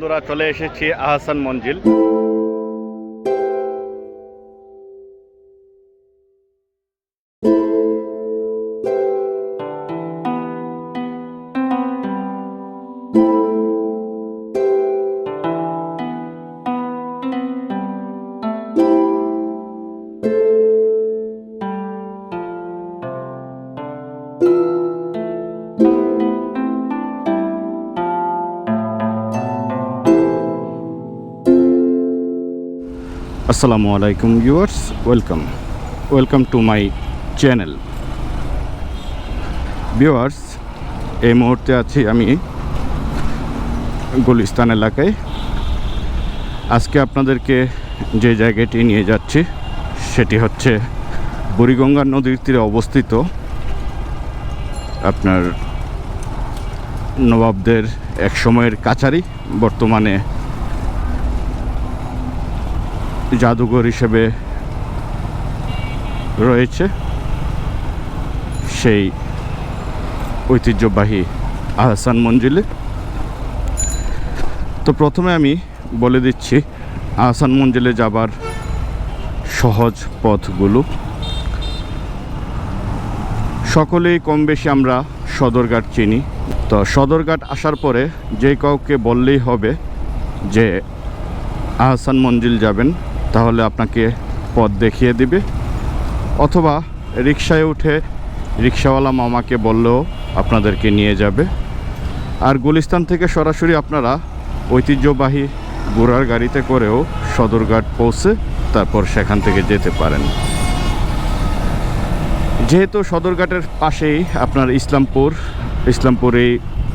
বন্ধুরা চলে এসেছি আহসান মঞ্জিল। আসসালামু আলাইকুম viewers, welcome. Welcome to my channel. Viewers, এই মুহূর্তে আছি আমি গুলিস্তান এলাকায়। আজকে আপনাদেরকে যে জায়গাটি নিয়ে যাচ্ছি, সেটি হচ্ছে বুড়িগঙ্গা নদীর তীরে অবস্থিত আপনার নবাবদের এক সময়ের কাছারি, বর্তমানে জাদুঘর হিসেবে রয়েছে সেই ঐতিহ্যবাহী আহসান মঞ্জিলে। তো প্রথমে আমি বলে দিচ্ছি, আহসান মঞ্জিলে যাবার সহজ পথগুলো। সকলেই কম বেশি আমরা সদরঘাট চিনি। তো সদরঘাট আসার পরে যে কাউকে বললেই হবে যে আহসান মঞ্জিল যাবেন। তাহলে আপনাকে পথ দেখিয়ে দিবে। অথবা রিক্সায় উঠে রিক্সাওয়ালা মামাকে বললেও আপনাদেরকে নিয়ে যাবে। আর গুলিস্তান থেকে সরাসরি আপনারা ঐতিহ্যবাহী ঘোড়ার গাড়িতে করেও সদরঘাট পৌঁছে তারপর সেখান থেকে যেতে পারেন। যেহেতু সদরঘাটের পাশেই আপনার ইসলামপুর ইসলামপুর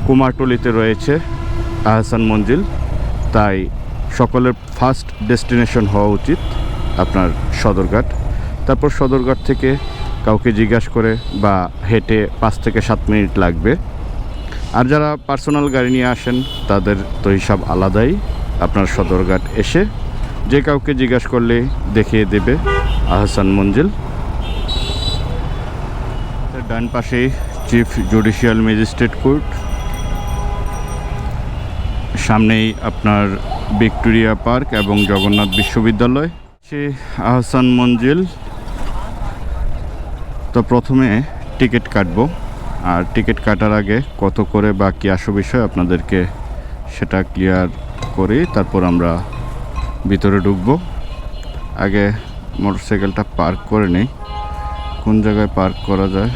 কুমারটুলিতে রয়েছে আহসান মঞ্জিল, তাই সকলের ফার্স্ট ডেস্টিনেশন হওয়া উচিত আপনার সদরঘাট। তারপর সদরঘাট থেকে কাউকে জিজ্ঞাসা করে বা হেঁটে পাঁচ থেকে সাত মিনিট লাগবে। আর যারা পার্সোনাল গাড়ি নিয়ে আসেন, তাদের তো হিসাব আলাদাই। আপনার সদরঘাট এসে যে কাউকে জিজ্ঞাসা করলে দেখিয়ে দেবে আহসান মঞ্জিল। ডান পাশেই চিফ জুডিশিয়াল ম্যাজিস্ট্রেট কোর্ট সামনেই আপনার ভিক্টোরিয়া পার্ক এবং জগন্নাথ বিশ্ববিদ্যালয়। সে আহসান মঞ্জিল। তো প্রথমে টিকিট কাটব। আর টিকিট কাটার আগে কত করে বা কী আসো বিষয় আপনাদেরকে সেটা ক্লিয়ার করি, তারপর আমরা ভিতরে ঢুকবো। আগে মোটরসাইকেলটা পার্ক করে নিই। কোন জায়গায় পার্ক করা যায়?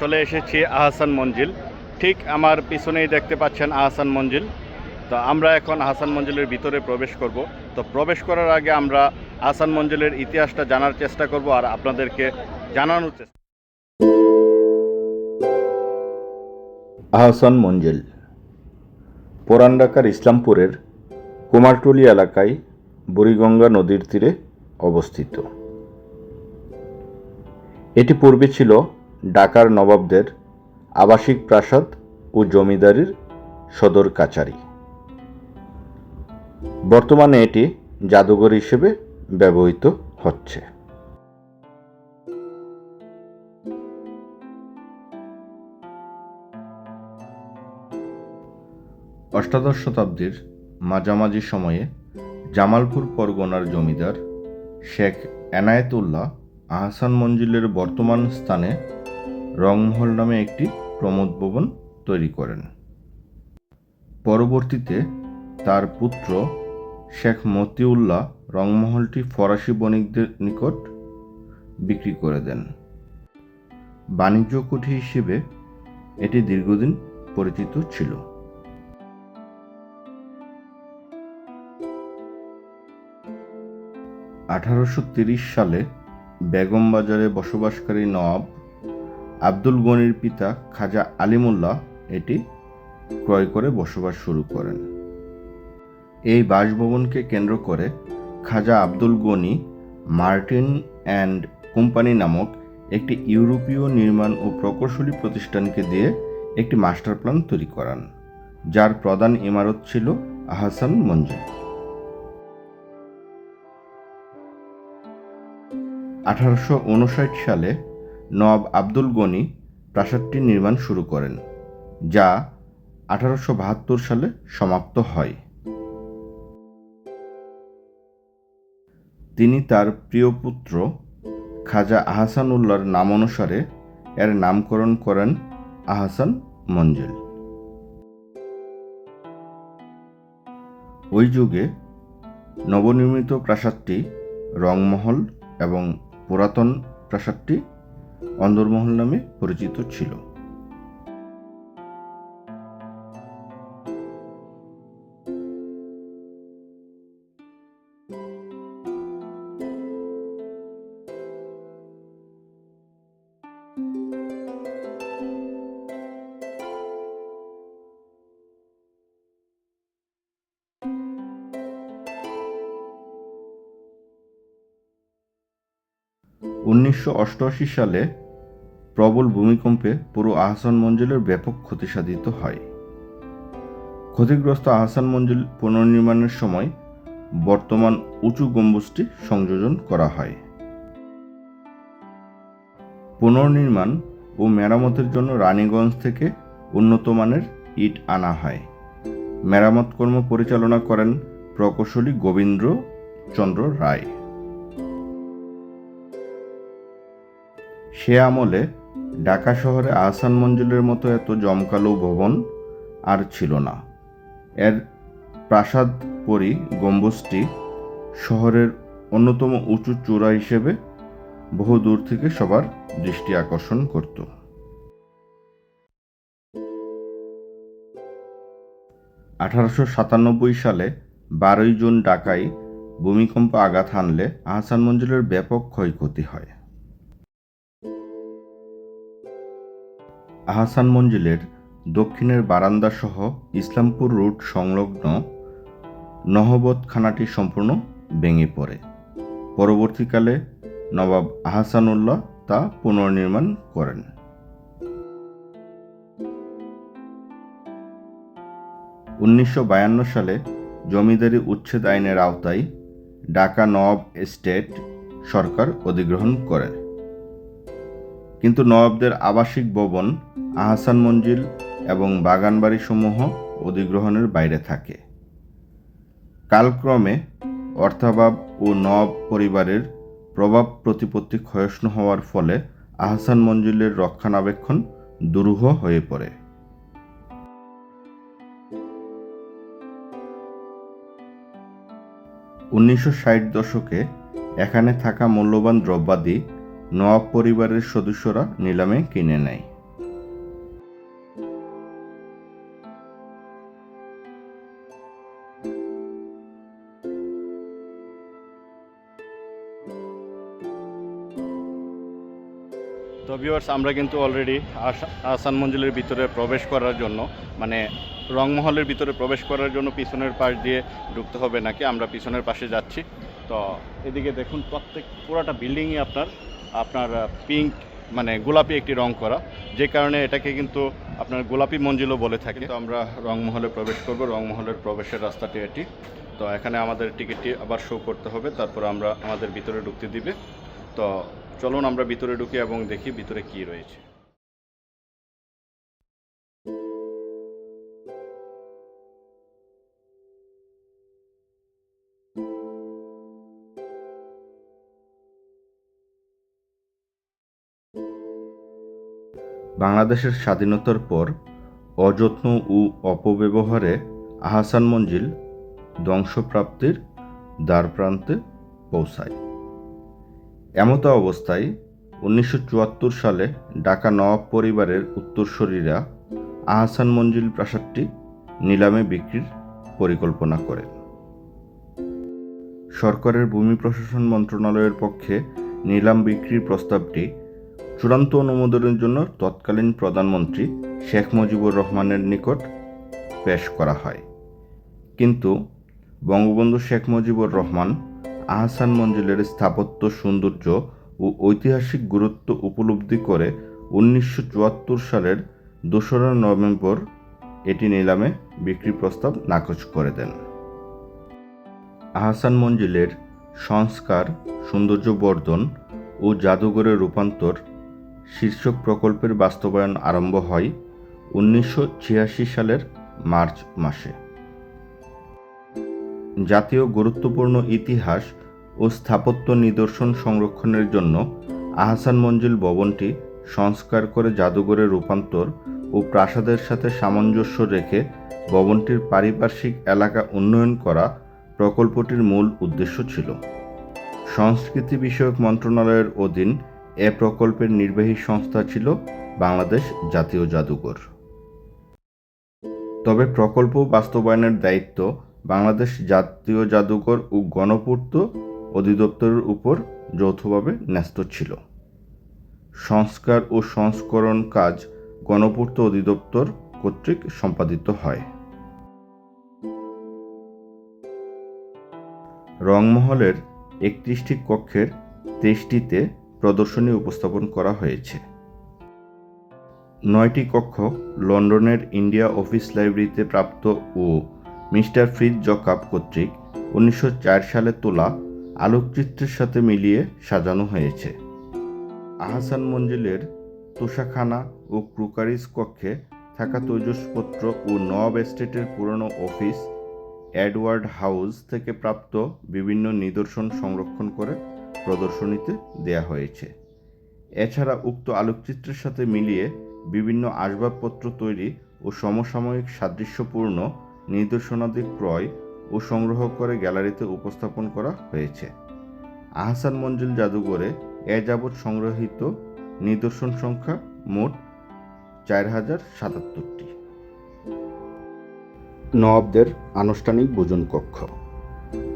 চলে এসেছি আহসান মঞ্জিল। ঠিক আমার পিছনেই দেখতে পাচ্ছেন আহসান মঞ্জিল। তো আমরা এখন আহসান মঞ্জিলের ভিতরে প্রবেশ করব। তো প্রবেশ করার আগে আমরা আহসান মঞ্জিলের ইতিহাসটা জানার চেষ্টা করব আর আপনাদেরকে জানানোর চেষ্টা আহসান মঞ্জিল, পুরান ঢাকার ইসলামপুরের কুমারটুলি এলাকায় বুড়িগঙ্গা নদীর তীরে অবস্থিত। এটি পূর্বে ছিল ঢাকার নবাবদের আবাসিক প্রাসাদ ও জমিদারির সদর কাচারি বর্তমানে এটি জাদুঘর হিসেবে ব্যবহৃত হচ্ছে। অষ্টাদশ শতাব্দীর মাঝামাঝি সময়ে জামালপুর পরগনার জমিদার শেখ এনায়েতুল্লাহ আহসান মঞ্জিলের বর্তমান স্থানে রংমহল নামে একটি প্রমোদ ভবন তৈরি করেন। পরবর্তীতে তার পুত্র শেখ মতিউল্লাহ রংমহলটি ফরাসি বণিকদের নিকট বিক্রি করে দেন। বাণিজ্য কুঠি হিসেবে এটি দীর্ঘদিন পরিচিত ছিল। আঠারোশো সালে বেগম বাজারে বসবাসকারী নওয়াব আব্দুল গনির পিতা খাজা আলিমুল্লাহ এটি ক্রয় করে বসবাস শুরু করেন। এই বাসভবনকে কেন্দ্র করে Khwaja Abdul Gani Martin and company নামক একটি ইউরোপীয় নির্মাণ ও প্রকৌশলী প্রতিষ্ঠানকে দিয়ে একটি মাস্টার প্ল্যান তৈরি করান, যার প্রধান ইমারত ছিল আহসান মঞ্জিল আঠারোশো উনষাট সালে নবাব আব্দুল গনি প্রাসাদটি নির্মাণ শুরু করেন, যা আঠারোশো বাহাত্তর সালে সমাপ্ত হয়। তিনি তার প্রিয় পুত্র খাজা আহসানুল্লাহর নাম অনুসারে এর নামকরণ করেন আহসান মঞ্জিল। ওই যুগে নবনির্মিত প্রাসাদটি রংমহল এবং পুরাতন প্রাসাদটি অন্দরমহল নামে পরিচিত ছিল। উনিশশো অষ্টআশি সালে প্রবল ভূমিকম্পে পুরো আহসান মঞ্জিলের ব্যাপক ক্ষতি সাধিত হয়। ক্ষতিগ্রস্ত আহসান মঞ্জিল পুনর্নির্মাণের সময় বর্তমান উঁচু গম্বুজটি সংযোজন করা হয়। পুনর্নির্মাণ ও মেরামতের জন্য রানীগঞ্জ থেকে উন্নত মানের ইট আনা হয়। মেরামত কর্ম পরিচালনা করেন প্রকৌশলী গোবিন্দ্র চন্দ্র রায়। সে আমলে ঢাকা শহরে আহসান মঞ্জিলের মতো এত জমকালো ভবন আর ছিল না। এর প্রাসাদ পরি গম্বুজটি শহরের অন্যতম উঁচু চূড়া হিসেবে বহু দূর থেকে সবার দৃষ্টি আকর্ষণ করত। আঠারোশো সাতানব্বই সালে বারোই জুন ঢাকায় ভূমিকম্প আঘাত হানলে আহসান মঞ্জিলের ব্যাপক ক্ষয়ক্ষতি হয়। আহসান মঞ্জিলের দক্ষিণের বারান্দা সহ ইসলামপুর রুট সংলগ্ন নহবত খানাটি সম্পূর্ণ ভেঙে পড়ে। পরবর্তীকালে নবাব আহসানুল্লাহ তা পুনর্নির্মাণ করেন। উনিশশো বায়ান্ন সালে জমিদারি উচ্ছেদ আইনের আওতায় ঢাকা নবাব এস্টেট সরকার অধিগ্রহণ করে। কিন্তু নবাবদের আবাসিক ভবন, আহসান মঞ্জিল এবং বাগানবাড়িসমূহ অধিগ্রহণের বাইরে থাকে। কালক্রমে অর্থাভাব ও নব পরিবারের প্রভাব প্রতিপত্তি ক্ষয়ষ্ণু হওয়ার ফলে আহসান মঞ্জিলের রক্ষণাবেক্ষণ দুরূহ হয়ে পড়ে। উনিশশো ষাট দশকে এখানে থাকা মূল্যবান দ্রব্যাদি নওয়াব পরিবারের সদস্যরা নিলামে কিনে নেয়। আমরা কিন্তু অলরেডি আসান মঞ্জিলের ভিতরে প্রবেশ করার জন্য মানে রংমহলের ভিতরে প্রবেশ করার জন্য পিছনের পাশ দিয়ে ঢুকতে হবে নাকি? আমরা পিছনের পাশে যাচ্ছি। তো এদিকে দেখুন, প্রত্যেক পুরোটা বিল্ডিংই আপনার আপনার পিঙ্ক মানে গোলাপি একটি রং করা। যে কারণে এটাকে কিন্তু আপনার গোলাপি মঞ্জিলও বলে থাকে। তো আমরা রংমহলে প্রবেশ করব। রংমহলের প্রবেশের রাস্তাটি এটি। তো এখানে আমাদের টিকিটটি আবার শো করতে হবে। তারপর আমরা আমাদের ভিতরে ঢুকতে দিবে। তো চলুন আমরা ভিতরে ঢুকি এবং দেখি ভিতরে কি রয়েছে। বাংলাদেশের স্বাধীনতার পর অযত্ন ও অপব্যবহারে আহসান মঞ্জিল ধ্বংসপ্রাপ্তির দ্বারপ্রান্তে পৌঁছায়। এমতো অবস্থায় উনিশশো চুয়াত্তর সালে ঢাকা নওয়াব পরিবারের উত্তরসূরিরা আহসান মঞ্জিল প্রাসাদটি নিলামে বিক্রির পরিকল্পনা করেন। সরকারের ভূমি প্রশাসন মন্ত্রণালয়ের পক্ষে নিলাম বিক্রির প্রস্তাবটি চূড়ান্ত অনুমোদনের জন্য তৎকালীন প্রধানমন্ত্রী শেখ মুজিবুর রহমানের নিকট পেশ করা হয়। কিন্তু বঙ্গবন্ধু শেখ মুজিবুর রহমান আহসান মঞ্জিলের স্থাপত্য সৌন্দর্য ও ঐতিহাসিক গুরুত্ব উপলব্ধি করে উনিশশো চুয়াত্তর সালের দোসরা নভেম্বর এটি নিলামে বিক্রি প্রস্তাব নাকচ করে দেন। আহসান মঞ্জিলের সংস্কার সৌন্দর্য বর্ধন ও জাদুঘরের রূপান্তর শীর্ষক প্রকল্পের বাস্তবায়ন আরম্ভ হয় উনিশশো ছিয়াশি সালের মার্চ মাসে। জাতীয় গুরুত্বপূর্ণ ইতিহাস ও স্থাপত্য নিদর্শন সংরক্ষণের জন্য আহসান মঞ্জিল ভবনটি সংস্কার করে জাদুঘরে রূপান্তর ও প্রাসাদের সাথে সামঞ্জস্য রেখে ভবনটির পারিপার্শ্বিক এলাকা উন্নয়ন করা প্রকল্পটির মূল উদ্দেশ্য ছিল। সংস্কৃতি বিষয়ক মন্ত্রণালয়ের অধীন এ প্রকল্পের নির্বাহী সংস্থা ছিল বাংলাদেশ জাতীয় জাদুঘর। তবে প্রকল্প বাস্তবায়নের দায়িত্ব বাংলাদেশ জাতীয় জাদুঘর ও গণপূর্ত অধিদপ্তরের উপর যৌথভাবে ন্যস্ত ছিল। সংস্কার ও সংস্করণ কাজ গণপূর্ত অধিদপ্তর কর্তৃক সম্পাদিত হয়। রংমহলের একত্রিশটি কক্ষের তেইশটিতে প্রদর্শনী উপস্থাপন করা হয়েছে। নয়টি কক্ষ লন্ডনের ইন্ডিয়া অফিস লাইব্রেরিতে প্রাপ্ত ও মিস্টার ফ্রিজ জকাব কর্তৃক উনিশশো চার সালে তোলা আলোকচিত্রের সাথে মিলিয়ে সাজানো হয়েছে। আহসান মঞ্জিলের তোষাখানা ও ক্রুকারিজ কক্ষে থাকা তৈজসপত্র ও নব এস্টেটের পুরনো অফিস, এডওয়ার্ড হাউস থেকে প্রাপ্ত বিভিন্ন নিদর্শন সংরক্ষণ করে প্রদর্শনীতে দেয়া হয়েছে। এছাড়া উক্ত আলোকচিত্রের সাথে মিলিয়ে বিভিন্ন আসবাবপত্র তৈরি ও সমসাময়িক সাদৃশ্যপূর্ণ নিদর্শনাদি ক্রয় ও সংগ্রহ করে গ্যালারিতে উপস্থাপন করা হয়েছে। আহসান মঞ্জিল জাদুঘরে এ যাবৎ সংগ্রহীত নিদর্শন সংখ্যা মোট চার হাজার সাতাত্তরটি। নবাবদের আনুষ্ঠানিক ভোজন কক্ষ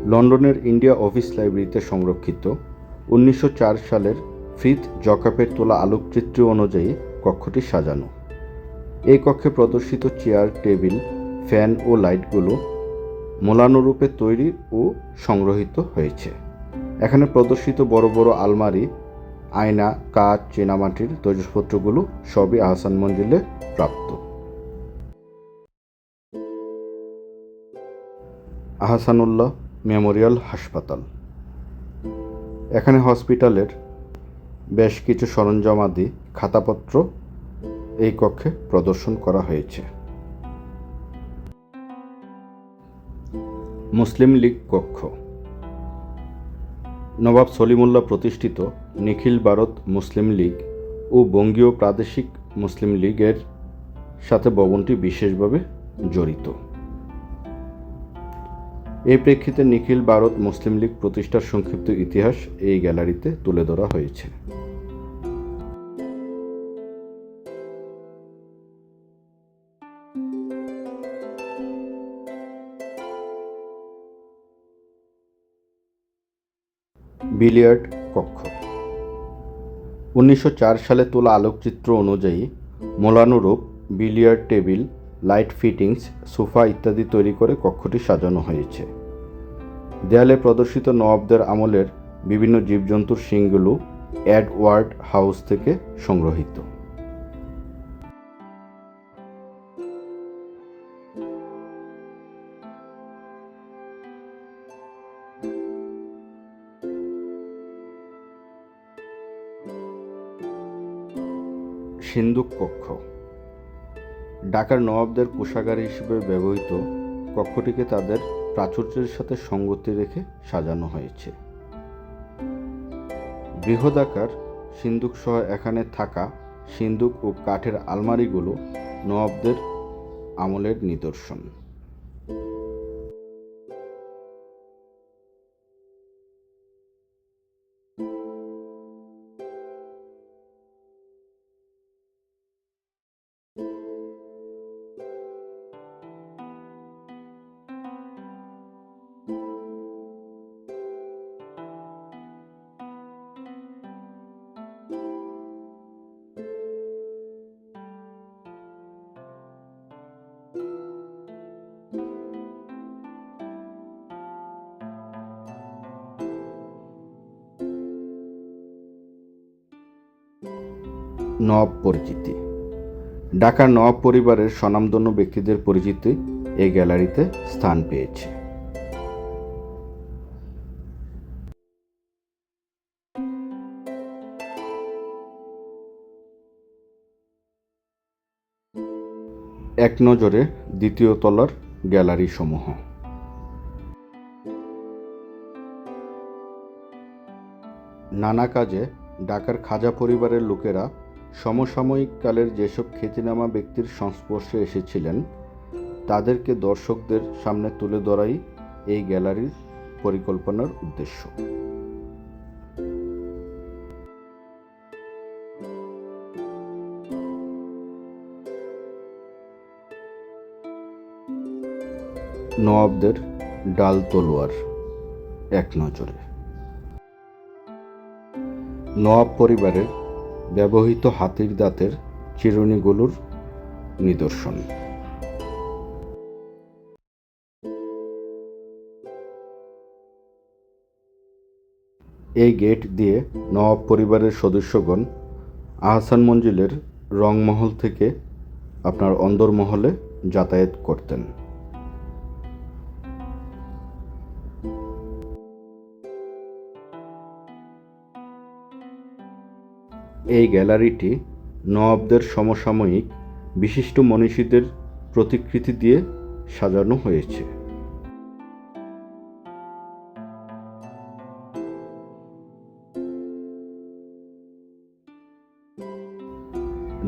লন্ডনের ইন্ডিয়া অফিস লাইব্রেরিতে সংরক্ষিত উনিশশো চার সালের ফ্রিথ জকাপের তোলা আলোকচিত্র অনুযায়ী কক্ষটি সাজানো। এই কক্ষে প্রদর্শিত চেয়ার, টেবিল, ফ্যান ও লাইটগুলো মোলানুরূপে তৈরি ও সংগ্রহীত হয়েছে। এখানে প্রদর্শিত বড় বড় আলমারি, আয়না, কাচ, চীনামাটির তৈজসপত্রগুলো সবই আহসান মঞ্জিলে প্রাপ্ত। আহসানুল্লাহ মেমোরিয়াল হাসপাতাল। এখানে হসপিটালের বেশ কিছু সরঞ্জামাদি, খাতাপত্র এই কক্ষে প্রদর্শন করা হয়েছে। মুসলিম লীগ কক্ষ। নবাব সলিমুল্লাহ প্রতিষ্ঠিত নিখিল ভারত মুসলিম লীগ ও বঙ্গীয় প্রাদেশিক মুসলিম লীগের সাথে ভবনটি বিশেষভাবে জড়িত। এই প্রেক্ষিতে নিখিল ভারত মুসলিম লীগ প্রতিষ্ঠার সংক্ষিপ্ত ইতিহাস এই গ্যালারিতে তুলে ধরা হয়েছে। বিলিয়ার্ড কক্ষ। উনিশশো চার সালে তোলা আলোকচিত্র অনুযায়ী মোলানুরূপ billiard table, light fittings, sofa ইত্যাদি তৈরি করে কক্ষটি সাজানো হয়েছে। দেয়ালে প্রদর্শিত নবাবদের আমলের বিভিন্ন জীবজন্তুর শিংগুলো অ্যাডওয়ার্ড হাউস থেকে সংগ্রহীত। সিন্দুক কক্ষ। ঢাকার নবাবদের কোষাগার হিসেবে ব্যবহৃত কক্ষটিকে তাদের প্রাচুর্যের সাথে সঙ্গতি রেখে সাজানো হয়েছে। বৃহদাকার সিন্দুক সহ এখানে থাকা সিন্দুক ও কাঠের আলমারিগুলো নবাবদের আমলের নিদর্শন। নবাব পরিচিতি। ঢাকার নব পরিবারের স্বনামধন্য ব্যক্তিদের পরিচিতি এই গ্যালারিতে স্থান পেয়েছে। এক নজরে দ্বিতীয় তলার গ্যালারি সমূহ নানা কাজে ঢাকার খাজা পরিবারের লোকেরা সমসাময়িক কালের যেসব খ্যাতিনামা ব্যক্তির সংস্পর্শে এসেছিলেন, তাদেরকে দর্শকদের সামনে তুলে ধরাই এই গ্যালারির পরিকল্পনার উদ্দেশ্য। নবাবদের ডাল তলোয়ার এক নজরে। নওয়াব পরিবারের ব্যবহৃত হাতির দাঁতের চিরুনিগুলোর নিদর্শন। এই গেট দিয়ে নওয়াব পরিবারের সদস্যগণ আহসান মঞ্জিলের রংমহল থেকে আপনার অন্দরমহলে যাতায়াত করতেন। এই গ্যালারিটি নওয়াবদের সমসাময়িক বিশিষ্ট মনীষীদের প্রতিকৃতি দিয়ে সাজানো হয়েছে।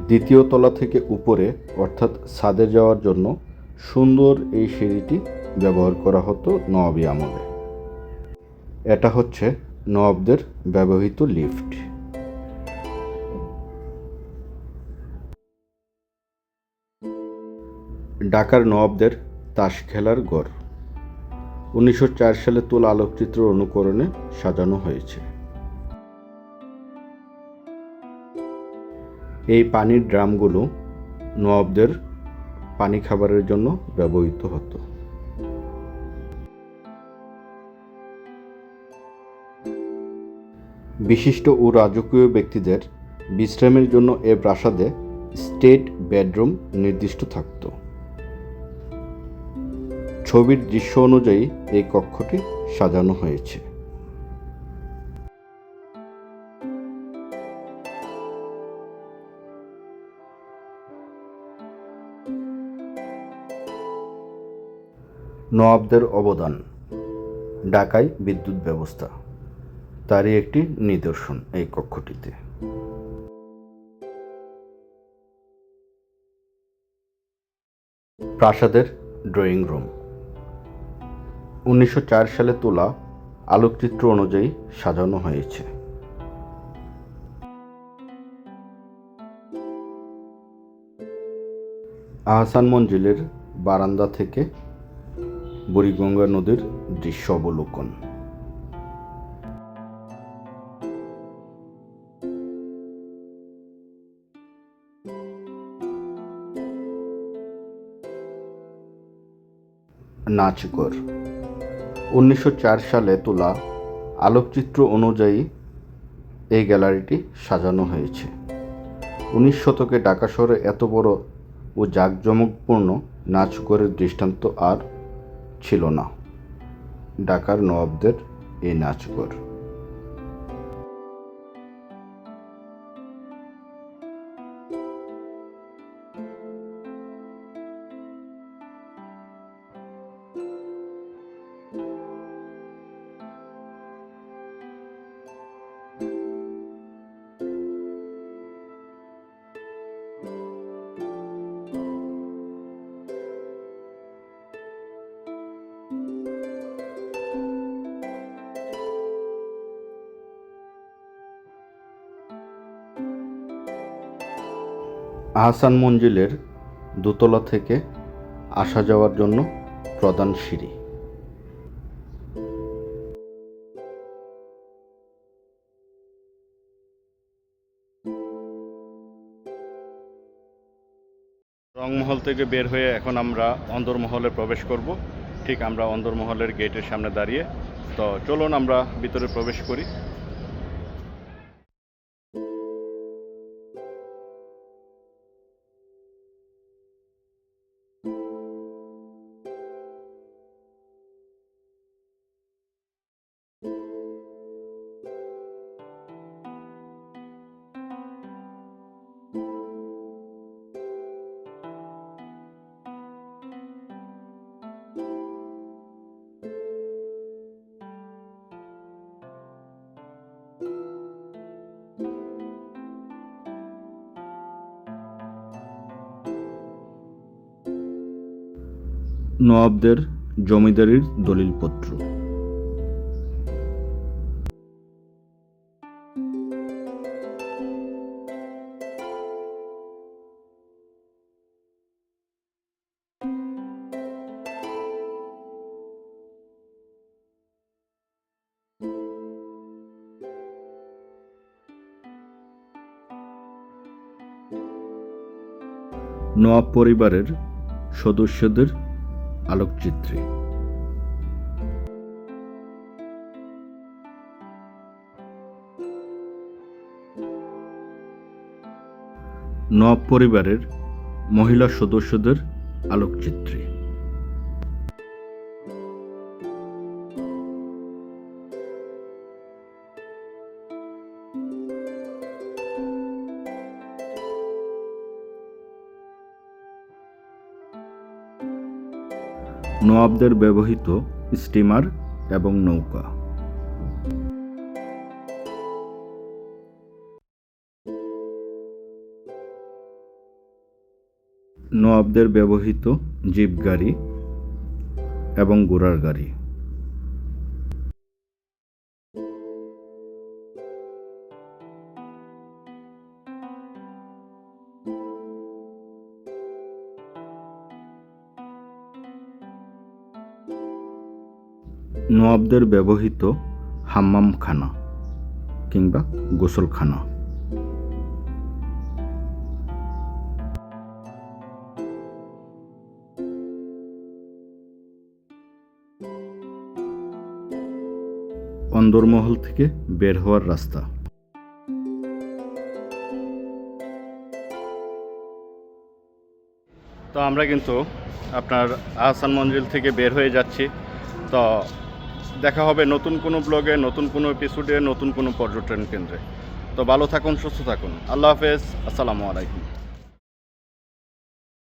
দ্বিতীয় তলা থেকে উপরে, অর্থাৎ ছাদে যাওয়ার জন্য সুন্দর এই সিঁড়িটি ব্যবহার করা হতো নওয়াবী আমলে। এটা হচ্ছে নওয়াবদের ব্যবহৃত লিফট। নবাবদের তাস খেলার গড়। উনিশশো চার সালে তোলা আলোকচিত্র অনুকরণে সাজানো হয়েছে। এই পানির ড্রামগুলো নবাবদের পানি খাবারের জন্য ব্যবহৃত হতো। বিশিষ্ট ও রাজকীয় ব্যক্তিদের বিশ্রামের জন্য এ প্রাসাদে স্টেট বেডরুম নির্দিষ্ট থাকত। ছবির দৃশ্য অনুযায়ী এই কক্ষটি সাজানো হয়েছে। নবাবদের অবদান, ঢাকায় বিদ্যুৎ ব্যবস্থা, তারই একটি নিদর্শন এই কক্ষটিতে। প্রাসাদের ড্রয়িং রুম। উনিশশো চার সালে তোলা আলোকচিত্র অনুযায়ী সাজানো হয়েছে। আহসান মঞ্জিলের বারান্দা থেকে বুড়িগঙ্গা নদীর দৃশ্য অবলোকন। নাচঘর। উনিশশো চার সালে তোলা আলোকচিত্র অনুযায়ী এই গ্যালারিটি সাজানো হয়েছে। উনিশ শতকে ঢাকা শহরে এত বড় ও জাঁকজমকপূর্ণ নাচঘরের দৃষ্টান্ত আর ছিল না। ডাকার নবাবদের এই নাচঘর আহসান মঞ্জিলের দোতলা থেকে আসা যাওয়ার জন্য প্রধান সিঁড়ি। রংমহল থেকে বের হয়ে এখন আমরা অন্দরমহলে প্রবেশ করব। ঠিক আমরা অন্দরমহলের গেটের সামনে দাঁড়িয়ে। তো চলুন আমরা ভিতরে প্রবেশ করি। নবাবদের জমিদারির দলিলপত্র। নওয়াব পরিবারের সদস্যদের আলোকচিত্রী। নব পরিবারের মহিলা সদস্যদের আলোকচিত্রী। নওয়াবদের ব্যবহৃত স্টিমার এবং নৌকা। নবাবদের ব্যবহৃত জিপ গাড়ি এবং ঘোড়ার গাড়ি। নওয়াবদের ব্যবহৃত হাম্মামখানা কিংবা গোসলখানা। অন্দরমহল থেকে বের হওয়ার রাস্তা। তো আমরা কিন্তু আপনার আহসান মঞ্জিল থেকে বের হয়ে যাচ্ছি। তো দেখা হবে নতুন কোনো ব্লগে, নতুন কোনো এপিসোডে নতুন কোনো পর্যটন কেন্দ্রে। তো ভালো থাকুন, সুস্থ থাকুন। আল্লাহ হাফেজ। আসসালামু আলাইকুম।